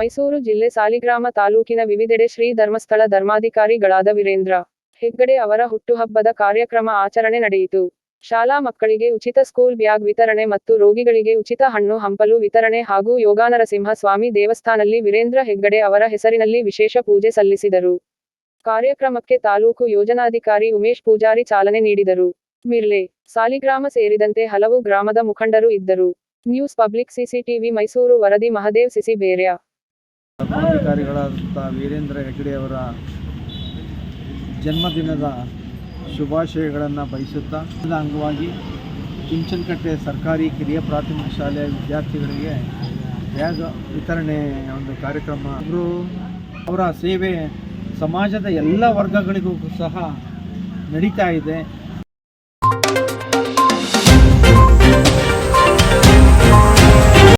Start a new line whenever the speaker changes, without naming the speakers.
ಮೈಸೂರು ಜಿಲ್ಲೆ ಸಾಲಿಗ್ರಾಮ ತಾಲೂಕಿನ ವಿವಿಧೆಡೆ ಶ್ರೀ ಧರ್ಮಸ್ಥಳ ಧರ್ಮಾಧಿಕಾರಿಗಳಾದ ವೀರೇಂದ್ರ ಹೆಗ್ಗಡೆ ಅವರ ಹುಟ್ಟುಹಬ್ಬದ ಕಾರ್ಯಕ್ರಮ ಆಚರಣೆ ನಡೆಯಿತು. ಶಾಲಾ ಮಕ್ಕಳಿಗೆ ಉಚಿತ ಸ್ಕೂಲ್ ಬ್ಯಾಗ್ ವಿತರಣೆ ಮತ್ತು ರೋಗಿಗಳಿಗೆ ಉಚಿತ ಹಣ್ಣು, ಹಂಪಲು ವಿತರಣೆ ಹಾಗೂ ಯೋಗಾನರಸಿಂಹ ಸ್ವಾಮಿ ದೇವಸ್ಥಾನಲ್ಲಿ ವೀರೇಂದ್ರ ಹೆಗ್ಗಡೆ ಅವರ ಹೆಸರಿನಲ್ಲಿ ವಿಶೇಷ ಪೂಜೆ ಸಲ್ಲಿಸಿದರು. ಕಾರ್ಯಕ್ರಮಕ್ಕೆ ತಾಲೂಕು ಯೋಜನಾಧಿಕಾರಿ ಉಮೇಶ್ ಪೂಜಾರಿ ಚಾಲನೆ ನೀಡಿದರು. ಮಿರ್ಲೆ, ಸಾಲಿಗ್ರಾಮ ಸೇರಿದಂತೆ ಹಲವು ಗ್ರಾಮದ ಮುಖಂಡರು ಇದ್ದರು. ನ್ಯೂಸ್ ಪಬ್ಲಿಕ್ ಸಿಸಿಟಿವಿ ಮೈಸೂರು ವರದಿ ಮಹದೇವ್ ಸಿಸಿ ಬೇರ್ಯ
ಧರ್ಮಾಧಿಕಾರಿಗಳಾದಂಥ ವೀರೇಂದ್ರ ಹೆಗ್ಗಡೆಯವರ ಜನ್ಮದಿನದ ಶುಭಾಶಯಗಳನ್ನು ಬಯಸುತ್ತಾ ಅಂಗವಾಗಿ ಚುಂಚನಕಟ್ಟೆ ಸರ್ಕಾರಿ ಕಿರಿಯ ಪ್ರಾಥಮಿಕ ಶಾಲೆಯ ವಿದ್ಯಾರ್ಥಿಗಳಿಗೆ ಬ್ಯಾಗ್ ವಿತರಣೆ ಒಂದು ಕಾರ್ಯಕ್ರಮ. ಅವರು ಅವರ ಸೇವೆ ಸಮಾಜದ ಎಲ್ಲ ವರ್ಗಗಳಿಗೂ ಸಹ ನಡೀತಾ ಇದೆ.